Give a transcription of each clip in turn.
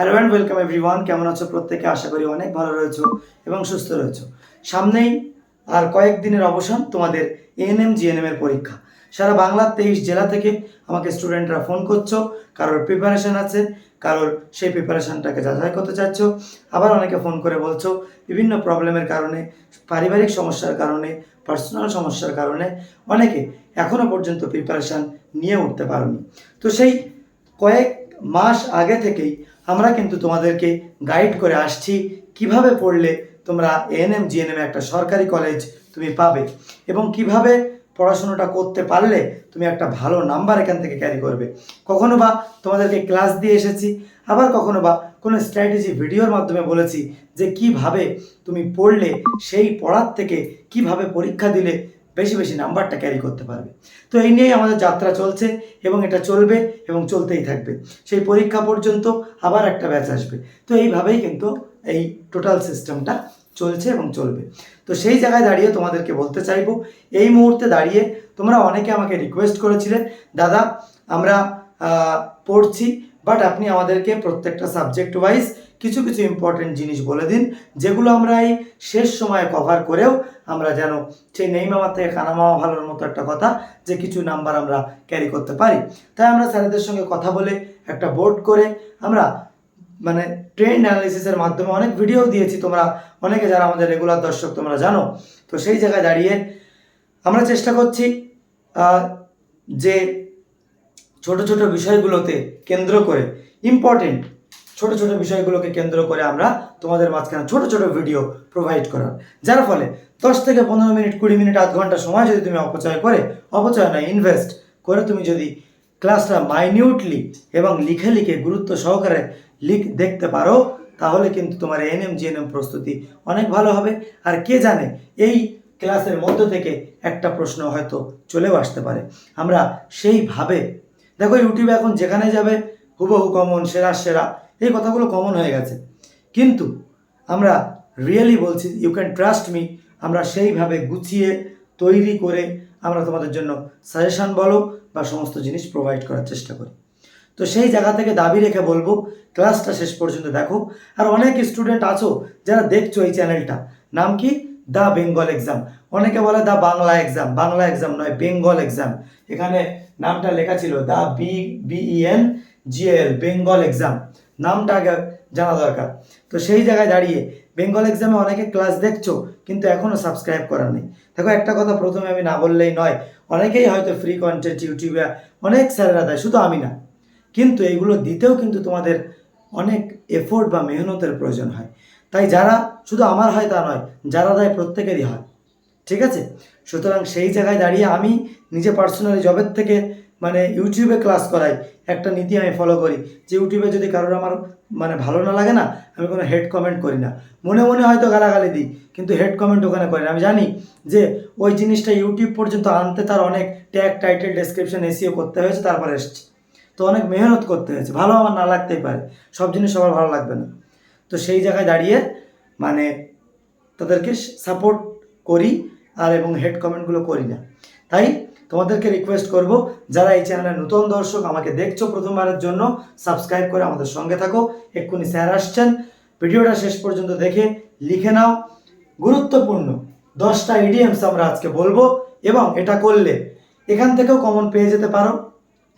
Hello and welcome everyone কেমন আছো প্রত্যেকে? আশা করি অনেক ভালো রয়েছো এবং সুস্থ রয়েছো। সামনেই আর কয়েকদিনের অবসান তোমাদের এএনএম জিএনএম এর পরীক্ষা। সারা বাংলার তেইশ জেলা থেকে আমাকে স্টুডেন্টরা ফোন করছ। কারোর প্রিপারেশান আছে, কারোর সেই প্রিপারেশানটাকে যাচাই করতে চাচ্ছ আবার অনেকে ফোন করে বলছো, বিভিন্ন প্রবলেমের কারণে, পারিবারিক সমস্যার কারণে পার্সোনাল সমস্যার কারণে অনেকে এখনও পর্যন্ত প্রিপারেশান নিয়ে উঠতে পারোনি। তো সেই কয়েক মাস আগে থেকেই আমরা কিন্তু তোমাদেরকে গাইড করে আসছি কীভাবে পড়লে তোমরা এএনএম জিএনএম একটা সরকারি কলেজ তুমি পাবে এবং কীভাবে পড়াশোনাটা করতে পারলে তুমি একটা ভালো নাম্বার এখান থেকে ক্যারি করবে। কখনো বা তোমাদেরকে ক্লাস দিয়ে এসেছি, আবার কখনো বা কোনো স্ট্র্যাটেজি ভিডিওর মাধ্যমে বলেছি যে কীভাবে তুমি পড়লে সেই পড়ার থেকে কীভাবে পরীক্ষা দিলে বেশি বেশি নাম্বারটা ক্যারি করতে পারবে। তো এই নিয়েই আমাদের যাত্রা চলছে এবং এটা চলবে এবং চলতেই থাকবে। সেই পরীক্ষা পর্যন্ত আবার একটা ব্যাচ আসবে। তো এইভাবেই কিন্তু এই টোটাল সিস্টেমটা চলছে এবং চলবে। তো সেই জায়গায় দাঁড়িয়ে তোমাদেরকে বলতে চাইব, এই মুহূর্তে দাঁড়িয়ে তোমরা অনেকে আমাকে রিকোয়েস্ট করেছিলে, দাদা, আমরা পড়ছি বাট আপনি আমাদেরকে প্রত্যেকটা সাবজেক্ট ওয়াইজ কিছু কিছু ইম্পর্টেন্ট জিনিস বলে দিন, যেগুলো আমরা এই শেষ সময়ে কভার করেও আমরা যেন সেই নেই মামার থেকে কানা মামা ভালোর মতো একটা কথা, যে কিছু নাম্বার আমরা ক্যারি করতে পারি। তাই আমরা স্যারেদের সঙ্গে কথা বলে একটা বোর্ড করে আমরা মানে ট্রেন্ড অ্যানালিসিসের মাধ্যমে অনেক ভিডিও দিয়েছি তোমরা, অনেকে যারা আমাদের রেগুলার দর্শক তোমরা জানো। তো সেই জায়গায় দাঁড়িয়ে আমরা চেষ্টা করছি যে ছোট ছোট বিষয়গুলোতে কেন্দ্র করে ইম্পর্টেন্ট ছোট ছোট বিষয়গুলোকে কেন্দ্র করে আমরা তোমাদের মাঝখানে ছোট ছোট ভিডিও প্রোভাইড করার। যার ফলে দশ থেকে পনেরো মিনিট, কুড়ি মিনিট, আধ ঘণ্টা সময় যদি তুমি অপচয় করে, অপচয় নয় ইনভেস্ট করে তুমি যদি ক্লাসটা মাইনিউটলি এবং লিখে লিখে গুরুত্ব সহকারে লিখ দেখতে পারো, তাহলে কিন্তু তোমার এনএম জিএনএম প্রস্তুতি অনেক ভালো হবে। আর কে জানে, এই ক্লাসের মধ্য থেকে একটা প্রশ্ন হয়তো চলেও আসতে পারে। আমরা সেইভাবে দেখো ইউটিউবে এখন যেখানে যাবে, হুবহু কমন সেরা সেরা। এই কথাগুলো কমন হয়ে গেছে। কিন্তু আমরা রিয়েলি বলছি ইউ ক্যান ট্রাস্ট মি আমরা সেইভাবে গুছিয়ে তৈরি করে আমরা তোমাদের জন্য সাজেশন বলো বা সমস্ত জিনিস প্রোভাইড করার চেষ্টা করি। তো সেই জায়গা থেকে দাবি রেখে বলব ক্লাসটা শেষ পর্যন্ত দেখো। আর অনেক স্টুডেন্ট আছো যারা দেখছ এই চ্যানেলটা নাম কি? দ্য বেঙ্গল এক্সাম অনেকে বলে the Bangla exam Bangla exam নয় বেঙ্গল এক্সাম এখানে নামটা লেখা ছিল the B B E N G L Bengal exam নামটা আগে জানা দরকার। তো সেই জায়গায় দাঁড়িয়ে বেঙ্গল এক্সামে অনেকে ক্লাস দেখছ, কিন্তু এখনও সাবস্ক্রাইব করা নেই। দেখো, একটা কথা প্রথমে আমি না বললেই নয়, অনেকেই হয়তো ফ্রি কন্টেন্ট ইউটিউবে অনেক স্যারেরা দেয়, শুধু আমি না। কিন্তু এইগুলো দিতেও কিন্তু তোমাদের অনেক এফোর্ট বা মেহনতের প্রয়োজন হয়। তাই যারা, শুধু আমার হয় তা নয়, যারা দেয় প্রত্যেকেরই হয়। ঠিক আছে? সুতরাং সেই জায়গায় দাঁড়িয়ে আমি নিজে পার্সোনালি জবের থেকে মানে ইউটিউবে ক্লাস করাই। একটা নীতি আমি ফলো করি যে ইউটিউবে যদি কারোর আমার মানে ভালো না লাগে না, আমি কোনো হেড কমেন্ট করি না। মনে মনে হয়তো গালাগালি দিই, কিন্তু হেড কমেন্ট ওখানে করি না। আমি জানি যে ওই জিনিসটা ইউটিউব পর্যন্ত আনতে তার অনেক ট্যাগ টাইটেল ডেসক্রিপশন এসিও করতে হয়েছে, তারপরে এসছে। তো অনেক মেহনত করতে হয়েছে, ভালো আমার না লাগতেই পারে। সব জিনিস সবার ভালো লাগবে না। তো সেই জায়গায় দাঁড়িয়ে মানে তাদেরকে সাপোর্ট করি আর এবং হেড কমেন্টগুলো করি না। তাই তোমাদেরকে রিকোয়েস্ট করব, যারা এই চ্যানেলের নতুন দর্শক, আমাকে দেখছ প্রথমবারের জন্য সাবস্ক্রাইব করে আমাদের সঙ্গে থাকো। এক্ষুনি স্যার আসছেন। ভিডিওটা শেষ পর্যন্ত দেখে লিখে নাও। গুরুত্বপূর্ণ, দশটা ইডিএমস আমরা আজকে বলব, এবং এটা করলে এখান থেকেও কমন পেয়ে যেতে পারো।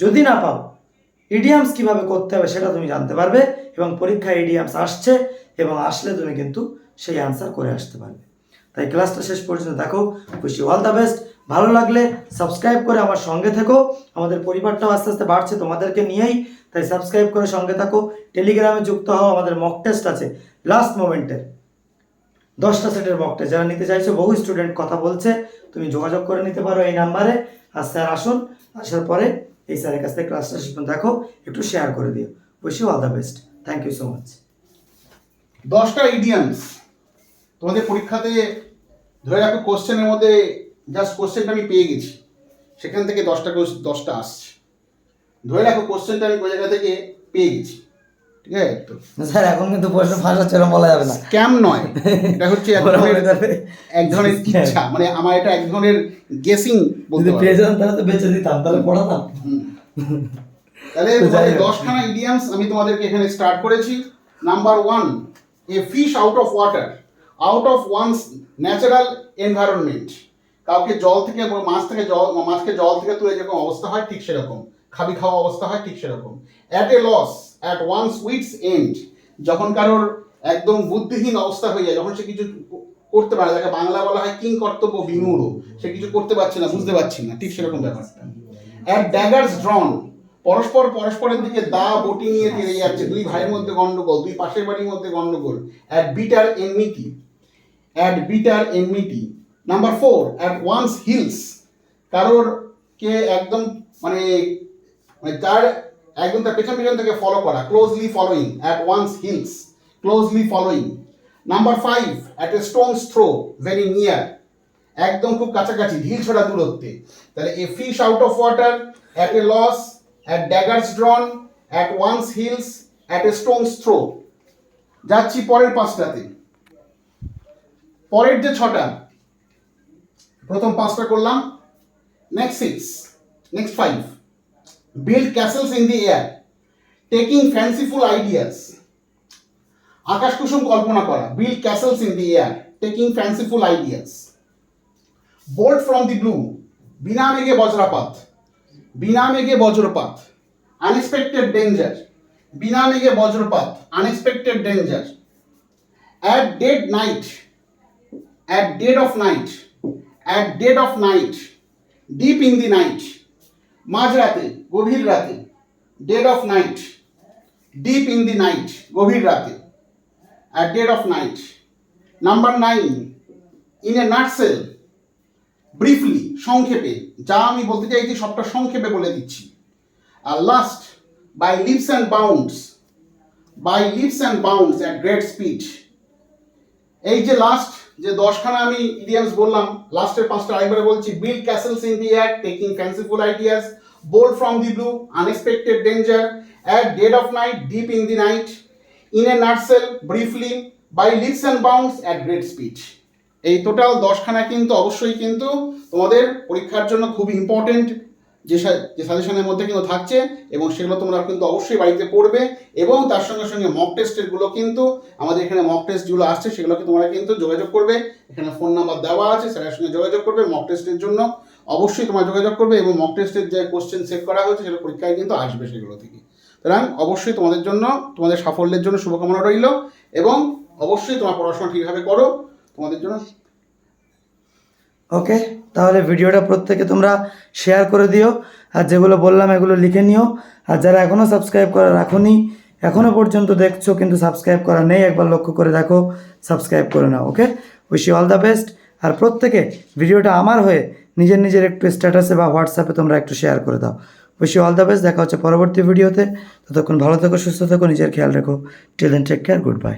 যদি না পাও ইডিয়ামস কীভাবে করতে হবে সেটা তুমি জানতে পারবে, এবং পরীক্ষায় ইডিয়ামস আসছে, এবং আসলে তুমি কিন্তু সেই আনসার করে আসতে পারবে। তাই ক্লাসটা শেষ পর্যন্ত দেখো। খুশি অল দ্য বেস্ট ভালো লাগলে সাবস্ক্রাইব করে আমার সঙ্গে থেকো। আমাদের পরিবারটাও আস্তে আস্তে বাড়ছে তোমাদেরকে নিয়েই। তাই সাবস্ক্রাইব করে সঙ্গে থাকো। টেলিগ্রামে যুক্ত হও, আমাদের মক টেস্ট আছে। লাস্ট মোমেন্টের দশটা সেটের মক টেস্ট যারা নিতে চাইছো, বহু স্টুডেন্ট কথা বলছে। তুমি যোগাযোগ করে নিতে পারো এই নাম্বারে আর স্যার আসুন। আসার পরে এই স্যারের কাছ থেকে ক্লাসটা দেখো। একটু শেয়ার করে দিও। Wish all the best thank you so much দশটা ইডিয়ামস তোমাদের পরীক্ষাতে ধরে রাখো কোশ্চেনের মধ্যে জাস্ট কোশ্চেনটা আমি পেয়ে গেছি। সেখান থেকে দশটা দশটা আসছে। ধরে রাখো কোশ্চেনটা আমি ওই জায়গা থেকে পেয়ে গেছি। ঠিক আছে? তো স্যার এখন কিন্তু প্রশ্ন ফাঁসা ছিল বলা যাবে না। স্ক্যাম নয়। এটা হচ্ছে এক ধরনের এক ধরনের ইচ্ছা। মানে আমার এটা এক ধরনের গেসিং বলতে পারো। পেয়ে যেতাম তাহলে তো বেঁচে দিতাম তাহলে পড়াতাম। তাহলে দশখানা ইডিয়ামস আমি তোমাদেরকে এখানে স্টার্ট করেছি। Number one a fish out of water out of one's natural environment কাউকে জল থেকে মাছ থেকে জল মাছকে জল থেকে তুলে যেরকম অবস্থা হয়, ঠিক সেরকম। খাবি খাওয়া অবস্থা হয়, ঠিক সেরকম। At a loss at one's wits end যখন কারোর একদম বুদ্ধিহীন অবস্থা হয়ে যায়, যখন সে কিছু করতে পারে যাকে বাংলা বলা হয় কিং কর্তব্য বিমূঢ়, সে কিছু করতে পারছে না, বুঝতে পারছি না, ঠিক সেরকম ব্যাপারটা। অ্যাট ড্যাগার্স ড্রন পরস্পর পরস্পরের দিকে দা বটি নিয়ে তেড়ে যাচ্ছে, দুই ভাইয়ের মধ্যে গন্ডগোল, দুই পাশের বাড়ির মধ্যে গন্ডগোল। At bitter enmity at bitter enmity number four at one's heels কারোর কে একদম মানে মানে তার একদম তার পেছন পেছন থেকে ফলো করা closely following at one's heels closely following number five at a stone's throw very near একদম খুব কাছাকাছি, ঢিল ছড়া দূরত্বে. তাহলে a fish out of water at a loss at daggers drawn at one's heels at a stone's throw যাচ্ছি পরের পাঁচটাতে। পরের যে ছটা, প্রথম পাঁচটা করলাম next six next five build castles in the air taking fanciful ideas আকাশ কুসুম কল্পনা করা build castles in the air taking fanciful ideas bolt from the blue বিনা মেঘে বজ্রপাত, বিনা মেঘে বজ্রপাত আনএক্সপেক্টেড ডেঞ্জার বিনা মেঘে বজ্রপাত unexpected danger at dead night at dead of night at dead of night deep in the night মাঝরাতে গভীর রাতে dead of night deep in the night গভীর রাতে at dead of night number nine in a nutshell briefly সংক্ষেপে, যা আমি বলতে চাইছি সবটা সংক্ষেপে বলে দিচ্ছি। আর last by leaps and bounds by leaps and bounds at great speed এই যে লাস্ট যে দশখানা আমি ইডিয়ামস বললাম লাস্টের পাঁচটা আরেকবার বলছি build castles in the air taking fanciful ideas bolt from the blue unexpected danger at dead of night deep in the night in a nutshell briefly by leaps and bounds at great speed এই total দশখানা কিন্তু অবশ্যই কিন্তু তোমাদের পরীক্ষার জন্য খুব important যে যে সাজেশনের মধ্যে কিন্তু থাকছে এবং সেগুলো তোমরা কিন্তু অবশ্যই বাড়িতে পড়বে এবং তার সঙ্গে সঙ্গে মক টেস্টেরগুলো কিন্তু আমাদের এখানে মক টেস্ট যেগুলো আসছে সেগুলোকে তোমরা কিন্তু যোগাযোগ করবে। এখানে ফোন নাম্বার দেওয়া আছে, স্যারের সঙ্গে যোগাযোগ করবে মক টেস্টের জন্য। অবশ্যই তোমরা যোগাযোগ করবে এবং মক টেস্টের যে কোশ্চেন সেট করা হয়েছে সেগুলো পরীক্ষায় কিন্তু আসবে সেগুলো থেকে। সুতরাং অবশ্যই তোমাদের জন্য, তোমাদের সাফল্যের জন্য শুভকামনা রইল এবং অবশ্যই তোমার পড়াশোনা ঠিকভাবে করো। তোমাদের জন্য ওকে তাহলে ভিডিওটা প্রত্যেকে তোমরা শেয়ার করে দিও। আর যেগুলো বললাম, এগুলো লিখে নিও। আর যারা এখনও সাবস্ক্রাইব করা রাখোনি এখনও পর্যন্ত দেখছ কিন্তু সাবস্ক্রাইব করা নেই, একবার লক্ষ্য করে দেখো সাবস্ক্রাইব করে নাও okay wish you all the best আর প্রত্যেকে ভিডিওটা আমার হয়ে নিজের নিজের একটু স্ট্যাটাসে বা হোয়াটসঅ্যাপে তোমরা একটু শেয়ার করে দাও। Wish you all the best দেখা হচ্ছে পরবর্তী ভিডিওতে ততক্ষণ ভালো থেকো, সুস্থ থেকো, নিজের খেয়াল রেখো। Till then take care goodbye